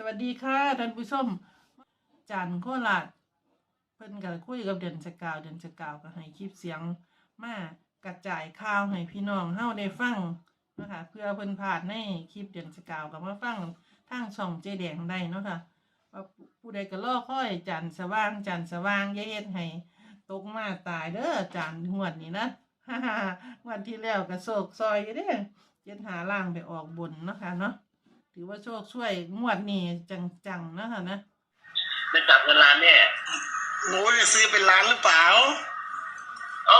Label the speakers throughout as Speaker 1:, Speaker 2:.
Speaker 1: สวัสดีค่ะท่านผู้ชมจันโคราชเพิ่นก็คุยกับเดือนสกาวเดือนสกาวก็ให้คลิปเสียงมากระจายข่าวให้พี่น้องเฮาได้ฟังนะคะเพื่อเพิ่นพลาดในคลิปเดือนสกาวก็มาฟังทางช่องเจแดงได้เนาะค่ะว่าผู้ใดก็รอค่อยจันสว่างจันสว่างอย่าเฮ็ดให้ตกมาตายเด้อจันทร์งวดนี้นะฮ่าวันที่แล้วก็โศกซอยอยู่เด้เจ็ดหาล่างไปออกบนเนาะค่ะเนาะ ถือว่าโชคช่วยงวดนี้จังๆเนาะคะนะ
Speaker 2: ได้จับเงินล้านแน่
Speaker 3: หนูจะซื้อเป็นล้านหรือเปล่า
Speaker 2: เอ้า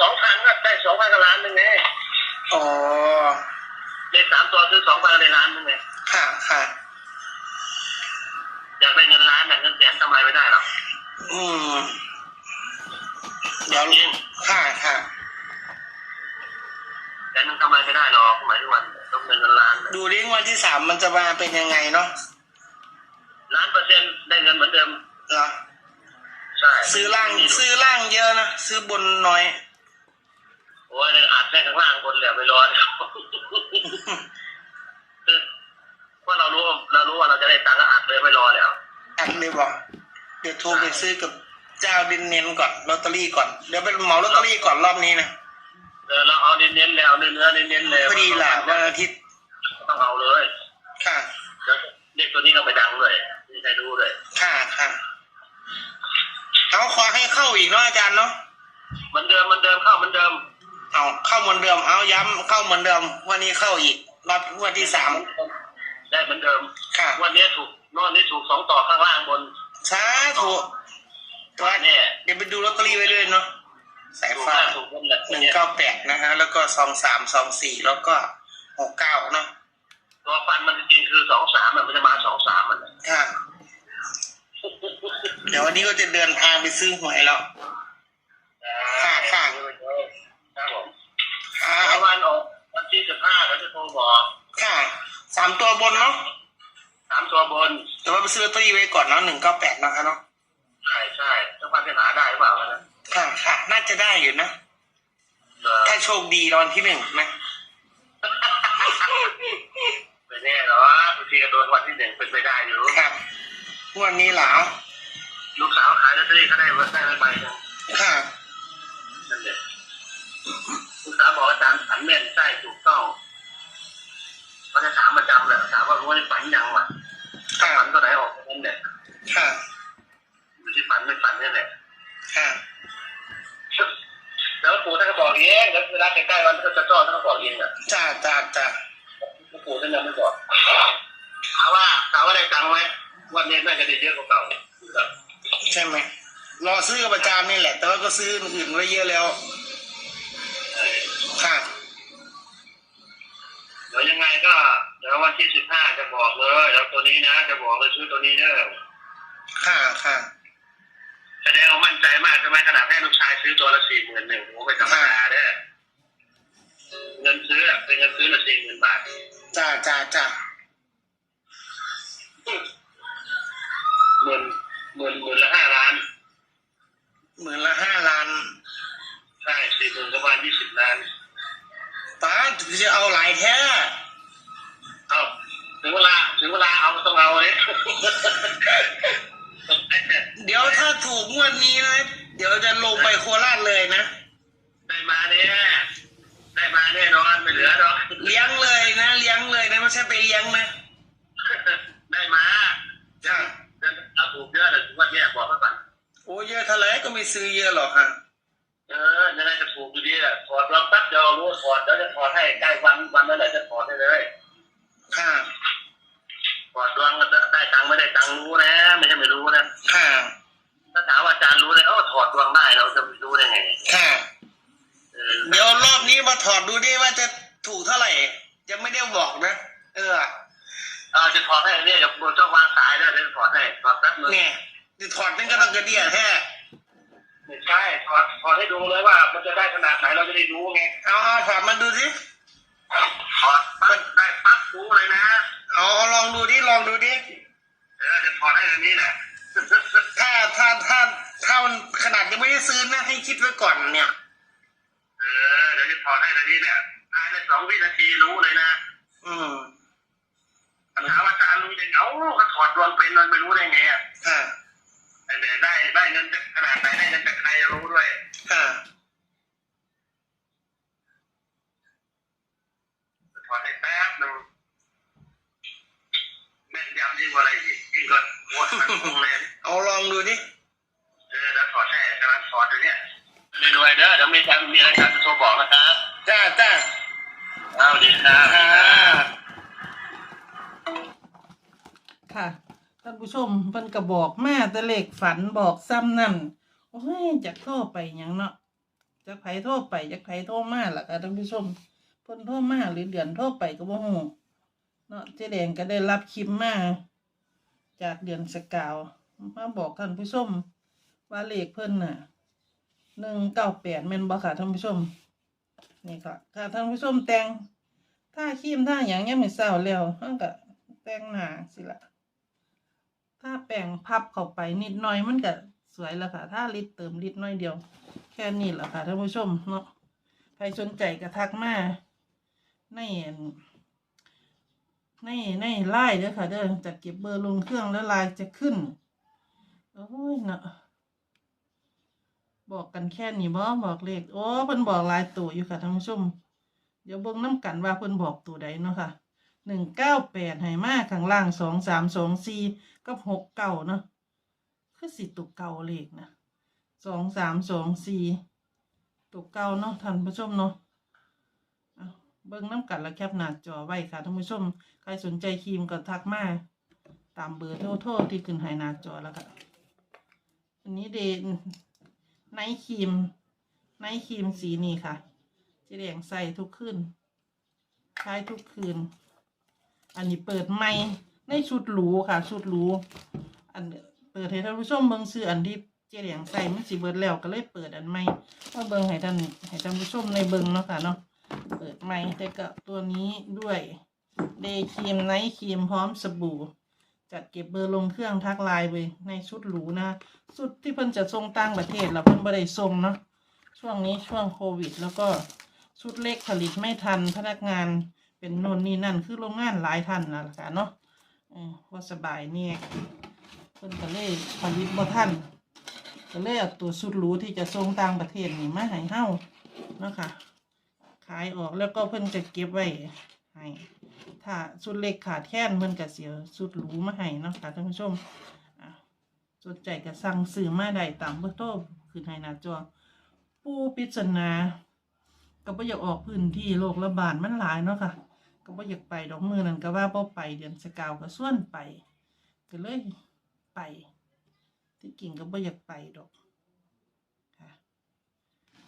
Speaker 2: สองพันก็ได้สองพันกับล้านหนึ่งไง
Speaker 3: อ๋อ
Speaker 2: ได้สามตัวซื้อสองพันก็ได้ล้านหนึ่งไง
Speaker 3: ค่ะค่ะ
Speaker 2: อยากได้เงินล้านน่ะเงินแสนทำอะไรไม่ได้หรอก
Speaker 3: อืมเดี๋ยว
Speaker 2: จริง
Speaker 3: ค่ะค่ะ
Speaker 2: แต่นึงทำอะไรไม่ได้หรอกหมายถึงวัน ต้องเงินเงินล้านน่ะ
Speaker 3: ดูดิงวันที่สามมันจะมาเป็นยังไงเนาะ
Speaker 2: ล้านเปอร์เซ็นต์ได้เงินเหมือนเดิม
Speaker 3: เหรอ
Speaker 2: ใช่
Speaker 3: ซื้อล่างซื้อล่างเยอะนะซื้อบนน้อย
Speaker 2: โอ้ยเนี่ยอัดแค่ข้างล่างคนเหลือไปรอคือว่าเรารู้เรารู้ว่าเราจะได้ตังค์ก็อัดเลยไม่รอแล้ว
Speaker 3: อันเลยบอกเดี๋ยวโทรไปซื้อกับเจ้าดินเน้นก่อนลอตเตอรี่ก่อนเดี๋ยวไปเหมาลอตเตอรี่ก่อนรอบนี้นะ
Speaker 2: เออเราเอาเน้นๆแล้วเนื้อๆเน้นๆเลย
Speaker 3: พอดีแหละวันอาทิตย์
Speaker 2: ต้อง เอาเลย
Speaker 3: ค่ะ
Speaker 2: แล้วเด็กตัวนี้ก็ไปดังเลยไม่มีใครรู้เลย
Speaker 3: ค่ะค่ะเอาขอให้เข้าอีกเนาะอาจารย์เนาะ
Speaker 2: เหมือนเดิมเหมือนเดิมเข้าเหมือนเดิม
Speaker 3: เอาเข้าเหมือนเดิม เอาย้ำเข้าเหมือนเดิมวันนี้เข้าอีกรอบวันที่สาม
Speaker 2: ได้เหมือนเดิม
Speaker 3: ค่ะ
Speaker 2: วันนี้ถูกนอนนี้ถูกสองต่อข้างล่างบน
Speaker 3: สาธุตัว
Speaker 2: เนี่ย
Speaker 3: เดี๋ยวไปดูลอตเตอรี่ไว้เลยเนาะสาย
Speaker 2: ถูก
Speaker 3: ฟ้า
Speaker 2: ล่างถูกบนแหละ
Speaker 3: หนึ่ง
Speaker 2: เนี่ย
Speaker 3: เก้าแปดนะฮะ แล้วก็สองสามสองสี่แล้วก็หกเก้าเนาะ
Speaker 2: ตัวฟันมันจริงๆคือสองสามมันจะมาสองสามมัน
Speaker 3: ค่ะเดี๋ยววันนี้ก็จะเดินทางไปซื้อหวยแล้วค่ะค่ะ
Speaker 2: ครับผม
Speaker 3: อ่า
Speaker 2: เอาวันออกวันที่สิบห้าเราจะโทรบอก
Speaker 3: ค่ะสามตัวบนเนาะ
Speaker 2: สามตัวบน
Speaker 3: แต่ว่าไปซื้อลอตเตอรี่ไว้ก่อนเนาะหนึ่งเก้าแปดนะคะเนาะ
Speaker 2: ใช่ใช่เจ้าพันจะหาได้หรือเปล่านะ
Speaker 3: ค่ะค่ะน่าจะได้อยู่นะ
Speaker 2: เออ
Speaker 3: ถ้าโชคดีรางวัลที่หนึ่งนะ
Speaker 2: ไม่แน่หรอกบางที ก็โดนวันที่หนึ่งเป็นไปได้อยู่
Speaker 3: ค่ะงวันนี้เหรอ
Speaker 2: ลูกสาวขายลอตเตอรี่ก็ได้ได้ใบหนึง
Speaker 3: ค่ะ
Speaker 2: นั่นแหละลูกสาวบอกอาจารย์ฝันแม่นใช่ถูกต้องเขาจะถามประจำแหละถามว่ารู้ว่าฝันยังวะ
Speaker 3: ค่ะ
Speaker 2: ฝันตัวไหนออกนั่นแหละ
Speaker 3: ค่ะ
Speaker 2: ไม่ใช่ฝันไม่ฝันนี่แหละ
Speaker 3: ค่ะ
Speaker 2: แล้วปู่ท่านก็บอกเองแล้วเวลาใกล้ๆวันก็จะจ้อท่านก็บอกเองอะ
Speaker 3: จ้าจ้าจ้า
Speaker 2: ปู่ท่านยังไม่บอก ถามว่าถามว่าได้ตังค์ไหมวันนี้น่าจะได้เยอะกว่าเก่า
Speaker 3: ใช่ไหมรอซื้อกับประจานนี่แหละ แต่ว่าก็ซื้ออื่นไว้เยอะแล้วค่ะ
Speaker 2: เดี๋ยวยังไงก็เดี๋ยววันที่สิบห้าจะบอกเลยแล้วตัวนี้นะ จะบอกเลยซื้อตัวนี้เด้อ
Speaker 3: ค่ะค่ะ
Speaker 2: แสดงว่ามั่นใจมากใช่ไหมขนาดให้ลูกชายซื้อตัวละสี่หมื่นหนึ่งโอ้ไม่ธรรมดาเด้อเงินซื้ออะเป็นเงินซื้อละสี่หมื่นบาท
Speaker 3: จ้าจ้าจ้า
Speaker 2: หมื่นหมื่นหมื่นละห้าล้าน
Speaker 3: หมื่นละห้าล้าน
Speaker 2: ใช่สี่หมื่นประมาณยี่สิบล้าน
Speaker 3: ตาจะเอาหลายแท้
Speaker 2: เอาถึงเวลาถึงเวลาเอาก็ต้องเอาเนี่ย
Speaker 3: เดี๋ยวถ้าถูกงวดนี้นะเดี๋ยวจะลงไปโคราชเลยนะ
Speaker 2: ได้มาเนี่ยได้มาแน่นอนไม่เหลือหรอก
Speaker 3: เลี้ยงเลยนะ เลี้ยงเลยนะไม่ใช่ไปเลี้ยงนะ
Speaker 2: ได้มา
Speaker 3: จ้า
Speaker 2: เอา ถูกเยอะเลยถึงว่าเนี่ยบอกไว้ก่อน
Speaker 3: โอ้เยอะเท่าไหร่ก็ไม่ซื้อเยอะหรอกฮะ
Speaker 2: เออยังไงจะถูกอยู่ดีแหละถอดลองแป๊บเดียวรู้ว่าถอดแล้วจะถอดให้ใกล้วันวันนั้นแหละจะถอดได้เลย
Speaker 3: ค่ะ
Speaker 2: ถอดดวงก็ได้ตังค์ไม่ได้ตังค์รู้นะไม่ใช่ไม่รู้นะ
Speaker 3: ค่ะ
Speaker 2: ถ้าถามว่าอาจารย์รู้เลยเออถอดดวงได้เราจะรู้ได้ไง
Speaker 3: ค่ะ
Speaker 2: เออ
Speaker 3: เดี๋ยวรอบนี้มาถอดดูดิว่าจะถูกเท่าไหร่ยังไม่ได้บอกนะ เออ
Speaker 2: เอาจะถอดให้เนี่ยจะบนเจ้าวางสายแล้วเดี๋ยวจะถอดให้ถอดแป๊บนึง
Speaker 3: เนี่ยจะถอดนั่นก็ต้องกระเดียแท้
Speaker 2: ไม่ใช่ถอดถอดให้ดูเลยว่า มันจะได้ขนาดไหนเราจะได้รู้ไง
Speaker 3: เอาเอาถอดมาดูสิ
Speaker 2: ถอดปั๊บได้ปั๊บรู้เลยนะ
Speaker 3: เอาเอาลองดูดิลองดูดิ
Speaker 2: เออจะถอดให้อันนี้แหละ
Speaker 3: ถ้าถ้าถ้าถ้ามันขนาดยังไม่ได้ซื้อนะให้คิดไว้ก่อนเนี่ย
Speaker 2: เออเดี๋ยวจะถอดให้อันนี้แหละภายในสองวินาทีรู้เลยนะ
Speaker 3: อืม
Speaker 2: ถามอาจารย์รู้ยังไงเอ้าก็ถอดดวงเป็นมันไม่รู้ได้ไงอะ
Speaker 3: ค่ะ
Speaker 2: แต่ได้ได้เงินขนาดไหนได้เงินจากใครรู้ด้วย
Speaker 3: ค่ะ
Speaker 2: ถอดได้แป๊บหนึ่งแม่นยำยิ่งกว่าอะไรอีกยิ่งกว่าหัวมันคงเลย
Speaker 3: เอาลองดูดิ
Speaker 2: เออแล้วถอดให้กำลังถอดอยู่เนี่ยไม่ด้วยเด้อเดี๋ยวมีการมีรายการจะโทรบอกนะครับ
Speaker 3: จ้าจ้า
Speaker 2: เอาดีครับ
Speaker 3: ค่ะ
Speaker 1: ค่ะท่าน ผู้ชมเพิ่นก็บอกมาแต่เลขฝันบอกซ้ำนั่นโอ้ยจักโทรไปหยังเนาะจักไผโทรไปจักไผโทรมาล่ะค่ะท่านผู้ชมเพิ่นโทรมาหรือเดือนโทรไปก็บ่ฮู้เนาะเจ๊แดงก็ได้รับคลิปมาจากเดือนสกาวมาบอกท่านผู้ชมว่าเลขเพิ่นน่ะ198แปดเม่นบ่ค่ะท่านผู้ชม นี่ค่ะค่ะท่านผู้ชมแต่งถ้าครีมถ้าหยังยังไม่เศร้าแล้วเฮาก็แต่งหนาสิล่ะ ถ้าแป้งพับเข้าไปนิดหน่อยมันก็สวยแล้วค่ะ ถ้าลิดเติมลิดน้อยเดียว แค่นี้แหละค่ะท่านผู้ชมเนาะใครสนใจก็ทักมาในอันในในไลน์เด้อค่ะ เด้อจัดเก็บเบอร์ลงเครื่องแล้วไลน์จะขึ้นโอ้ยเนาะบอกกันแค่นี้บ่บอกเลขโอ้เพิ่นบอกลายตัวอยู่ค่ะท่านผู้ชม เดี๋ยวเบิ่งน้ำกันว่าเพิ่นบอกตัวใดเนาะค่ะหนึ่งเก้าแปดให้มาข้างล่างสองสามสองสี่ กับหกเก้าเนาะคือสิตัวเก่าเลขนะสองสามสองสี่ตัวเก่าเนาะท่านผู้ชมเนาะเบิ่งน้ำกันแล้วแคปหน้าจอไว้ค่ะท่านผู้ชม ใครสนใจครีมก็ทักมาตามเบอร์โทรทรที่ขึ้นให้หน้าจอแล้วค่ะอันนี้เดนไนท์ครีมไนท์ครีมสีนี้ค่ะเจะแดงใส่ทุกคืนใช้ทุกคืน อันนี้เปิดใหม่ ในชุดหรูค่ะ ชุดหรูอันเปิดให้ท่านผู้ชมเบิ่งซื้ออันที่เจ๊แดงใส่มันสิเบิดแล้วก็เลยเปิดอันใหม่มาเบิ่งให้ท่านให้ท่านผู้ชมในเบิ่งเนาะค่ะเนาะเปิดใหม่แต่กับตัวนี้ด้วยเดย์ครีมไนท์ครีมพร้อมสบู่ จัดเก็บเบอร์ลงเครื่องทักไลน์ไปในชุดหรูนะชุดที่เพิ่นจะส่งต่างประเทศแล้วเพิ่นบ่ได้ส่งเนาะช่วงนี้ช่วงโควิด แล้วก็ชุดเล็กผลิตไม่ทันพนักงานเป็นโนนนี่นั่นคือโรงงานหลายท่านนะค่ะเนาะ ออว่าสบายเนี่ยเพิ่นก็เลยผลิตบ่ทันก็เลยเอาตัวชุดหรูที่จะส่งต่างประเทศนี่มาให้เฮาเนาะค่ะขายออกแล้วก็เพิ่นจะเก็บไว้ให้ถ้าชุดเล็กขาดแคลนเพิ่นก็เสียชุดหรูมาให้เนาะค่ะท่านผู้ชมสนใจก็สั่งซื้อมาได้ตามเบอร์โทรขึ้นให้หน้าจอผู้ปริศนาก็บ่อยากออกพื้นที่โรคระบาดมันหลายเนาะค่ะ ก็บ่อยากไปดอกมือนั่นก็ว่าบ่ไปเดือนสกาวก็ส่วนไป ก็เลยไป ที่กิ่งก็บ่อยากไปดอกค่ะ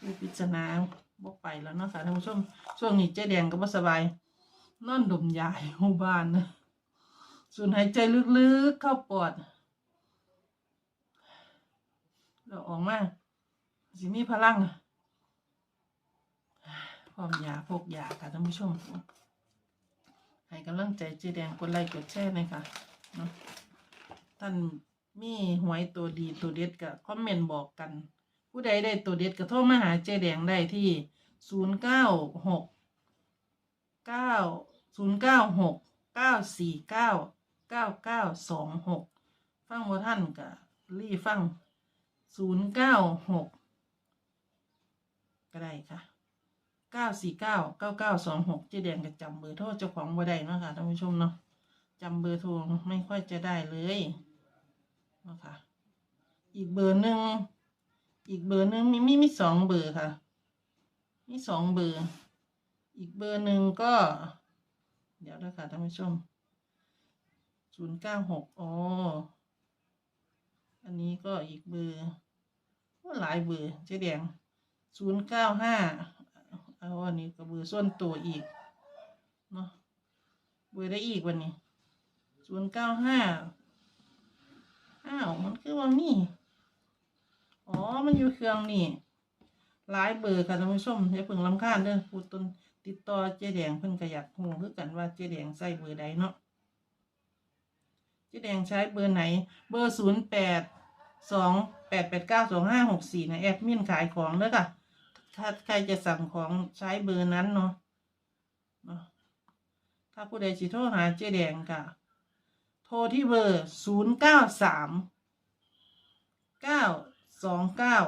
Speaker 1: ผู้ปริศนาบ่ไปแล้วเนาะค่ะท่านผู้ชมช่วงนี้เจ๊แดงก็บ่สบายนอนดมยาอยู่บ้านนะสูดหายใจลึกๆเข้าปอดแล้วออกมาสิมีพลังพร้อมยาพกยาค่ะท่านผู้ชม ให้กำลังใจเจแดงกดไลค์กดแชร์น่อยค่ะท่านมีหวยตัวดีตัวเด็ดก็คอมเมนต์บอกกัน ผู้ใดได้ตัวเด็ดก็โทรมาหาเจแดงได้ที่ศูนย์เก้าหกเก้าศูนย์เก้าหกเก้าสี่เก้าเก้าเก้าสองหกฟังว่าท่านก็รีฟังศูนย์เก้าหกก็ได้ค่ะ เก้าสี่เก้าเก้าเก้าสองหกเจ๊แดงก็จำเบอร์โทรเจ้าของบ่ได้เนาะค่ะท่านผู้ชมเนาะจำเบอร์โทรไม่ค่อยจะได้เลยเนาะค่ะ อีกเบอร์หนึ่งอีกเบอร์หนึ่งมีมีมีสองเบอร์ค่ะ มีสองเบอร์ อีกเบอร์หนึ่งก็ เดี๋ยวนะคะท่านผู้ชมศูนย์เก้าหกอ๋ออันนี้ก็อีกเบอร์หลายเบอร์เจ๊แดงศูนย์เก้าห้า เอาอันนี้ก็เบอร์ส่วนตัวอีกเนาะเบอร์ได้อีกวันนี้ศูนย์เก้าห้าอ้าวมันคือว่านี่อ๋อมันอยู่เครื่องนี่หลายเบอร์ค่ะท่านผู้ชมอย่าเพิ่งลำคาญเด้อพูดต้นติดต่อเจ๊แดงเพิ่นก็อยากฮู้คือกันว่าเจ๊แดงใส่เบอร์ใดเนาะเจ๊แดงใช้เบอร์ไหน เบอร์ศูนย์แปดสองแปดแปดเก้าสองห้าหกสี่นะแอดมินขายของเด้อค่ะ ถ้าใครจะสั่งของใช้เบอร์นั้นเนาะเนาะถ้าผู้ใดสิโทรหาเจ๊แดงค่ะ โทรที่เบอร์ศูนย์เก้าสามเก้าสองเก้า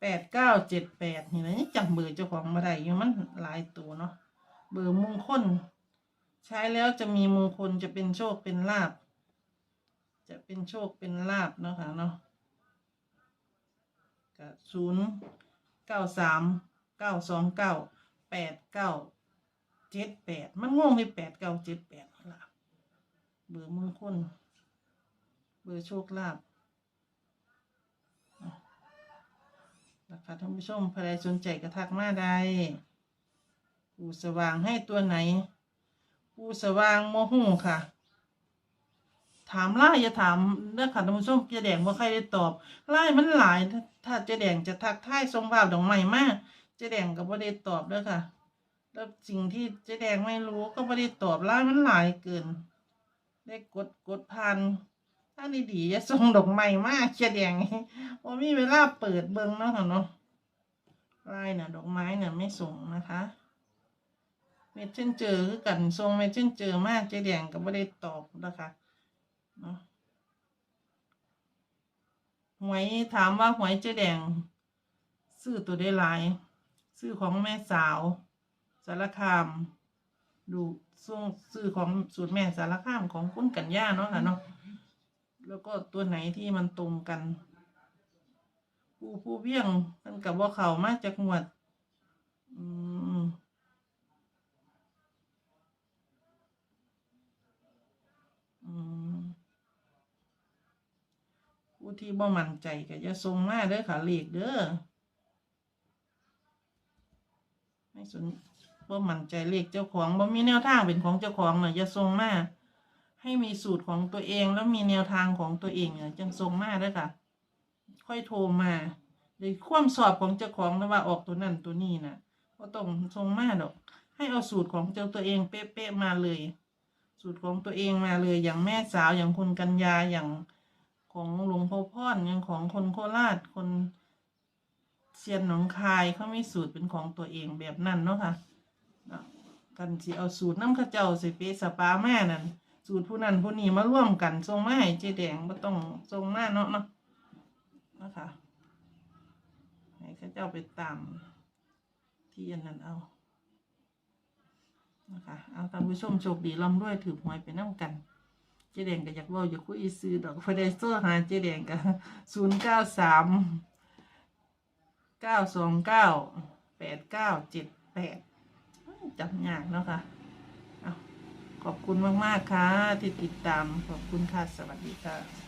Speaker 1: แปดเก้าเจ็ดแปดนี่นะยังจำเบอร์เจ้าของมาได้อยู่มันหลายตัวเนาะเบอร์มงคลใช้แล้วจะมีมงคลจะเป็นโชคเป็นลาบ จะเป็นโชคเป็นลาบเนาะค่ะเนาะกับศูนย์ เก้าสามเก้าสองเก้าแปดเก้าเจ็ดแปดมันง่วงที่แปดเก้าเจ็ดแปดล่ะเบอร์มงคลเบอร์โชคลาภนะคะท่านผู้ชมใครสนใจกระทักมาได้ปูสว่างให้ตัวไหนปูสว่างโมหูค่ะ ถามไล่อย่าถามเรื่องค่ะท่านผู้มเจ๊แดงว่าใครได้ตอบไล่มันหลาย ถ้าเจ๊แดงจะทักทายทรงภาพดอกไม้มากเจ๊แดงก็บ่ได้ตอบเด้อค่ะ แล้วสิ่งที่เจ๊แดงไม่รู้ก็บ่ได้ตอบไล่มันหลายเกิน ได้กดกดพันถ้าดีๆอย่าส่งดอกไม้มากเจ๊แดงว่ามีเวลาเปิดเบิ่งเนาะค่ะเนาะไล่น่ะ ดอกไม้น่ะไม่ส่งนะคะเม็ดเช่นเจอคือกันทรงเม็ดเช่นเจอมากเจ๊แดงก็ไม่ได้ตอบนะคะ หวยถามว่าหวยเจ๊แดง ซื้อตัวได้หลาย ซื้อของแม่สาวสารคาม ดูส่งซื้อของสูตรแม่สารคามของคุณกัญญาเนาะค่ะเนาะแล้วก็ตัวไหนที่มันตรงกันผู้ผู้เบี้ยงมันกับว่าเขามาจากหมวด อืม อืมผู้ ที่บ่มั่นใจก็จะส่งมาเด้อค่ะเลขเด้อไม่สนบ่มั่นใจเลขเจ้าของบ่มีแนวทางเป็นของเจ้าของเน่ะอย่าส่งมาให้มีสูตรของตัวเองแล้วมีแนวทางของตัวเองน่ะจังส่งมาเด้อค่ะ ค่อยโทรมาในความสอบของเจ้าของนะว่าออกตัวนั้นตัวนี้น่ะก็ต้องส่งมาดอก ให้เอาสูตรของเจ้าตัวเองเป๊ะๆมาเลย สูตรของตัวเองมาเลยอย่างแม่สาวอย่างคุณกัญญาอย่าง ของหลวงพ่อพ่อนย่างของคนโคราชคนเซียนหนองคายเขามีสูตรเป็นของตัวเองแบบนั้นเนาะค่ะเนาะกันสิเอาสูตรน้ำข้าเจ้าสิเปสปาแม่นั่นสูตรผู้นั้นผู้นี้มาร่วมกันทรงไม้เจแดงม่ต้องทรงมาเนาะเนาะนะคะให้ข้าเจ้าไปตามที่อันนั้นเอานะคะเอาท่านผู้ชมโชคดีร่ำรวยถือหวยไปน้ำกัน จ๊แดงก็อยากเว่าอยากคุยซื้อดอกฟเดเซอร์หาเจ๊แดงก็ศูนย์เก้าสามเก้าสองเก้าแปดเก้าเจ็ดแปดจำยากเนาะค่ะขอบคุณมาก ๆ ค่ะ ที่ติดตามขอบคุณค่ะ สวัสดีค่ะ